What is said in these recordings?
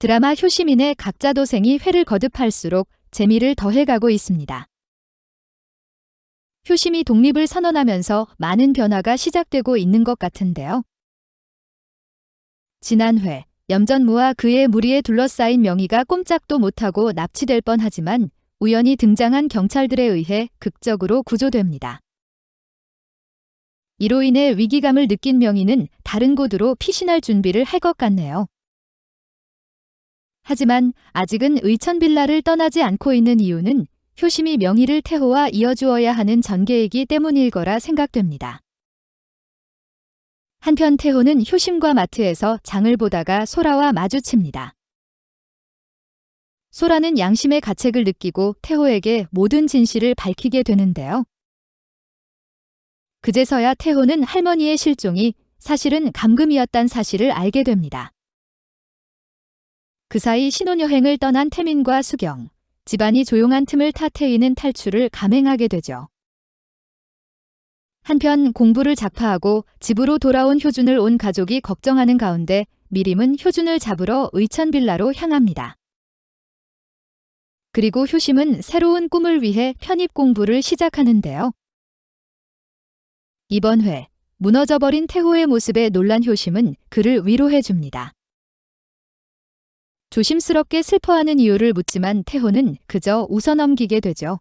드라마 효시민의 각자 도생이 회를 거듭할수록 재미를 더해가고 있습니다. 효심이 독립을 선언하면서 많은 변화가 시작되고 있는 것 같은데요. 지난 회, 염전무와 그의 무리에 둘러싸인 명의가 꼼짝도 못하고 납치될 뻔하지만 우연히 등장한 경찰들에 의해 극적으로 구조됩니다. 이로 인해 위기감을 느낀 명의는 다른 곳으로 피신할 준비를 할 것 같네요. 하지만 아직은 의천빌라를 떠나지 않고 있는 이유는 효심이 명의를 태호와 이어주어야 하는 전개이기 때문일 거라 생각됩니다. 한편 태호는 효심과 마트에서 장을 보다가 소라와 마주칩니다. 소라는 양심의 가책을 느끼고 태호에게 모든 진실을 밝히게 되는데요. 그제서야 태호는 할머니의 실종이 사실은 감금이었단 사실을 알게 됩니다. 그 사이 신혼여행을 떠난 태민과 수경, 집안이 조용한 틈을 타 태희는 탈출을 감행하게 되죠. 한편 공부를 작파하고 집으로 돌아온 효준을 온 가족이 걱정하는 가운데 미림은 효준을 잡으러 의천빌라로 향합니다. 그리고 효심은 새로운 꿈을 위해 편입 공부를 시작하는데요. 이번 회, 무너져버린 태호의 모습에 놀란 효심은 그를 위로해 줍니다. 조심스럽게 슬퍼하는 이유를 묻지만 태호는 그저 웃어넘기게 되죠.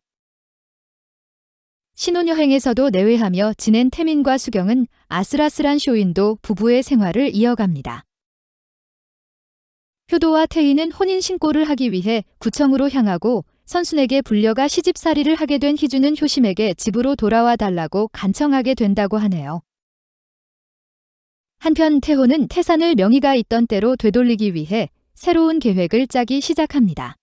신혼여행에서도 내외하며 지낸 태민과 수경은 아슬아슬한 쇼인도 부부의 생활을 이어갑니다. 효도와 태희는 혼인 신고를 하기 위해 구청으로 향하고 선순에게 불려가 시집살이를 하게 된 희주는 효심에게 집으로 돌아와 달라고 간청하게 된다고 하네요. 한편 태호는 태산을 명의가 있던 때로 되돌리기 위해 새로운 계획을 짜기 시작합니다.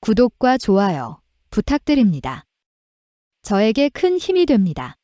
구독과 좋아요 부탁드립니다. 저에게 큰 힘이 됩니다.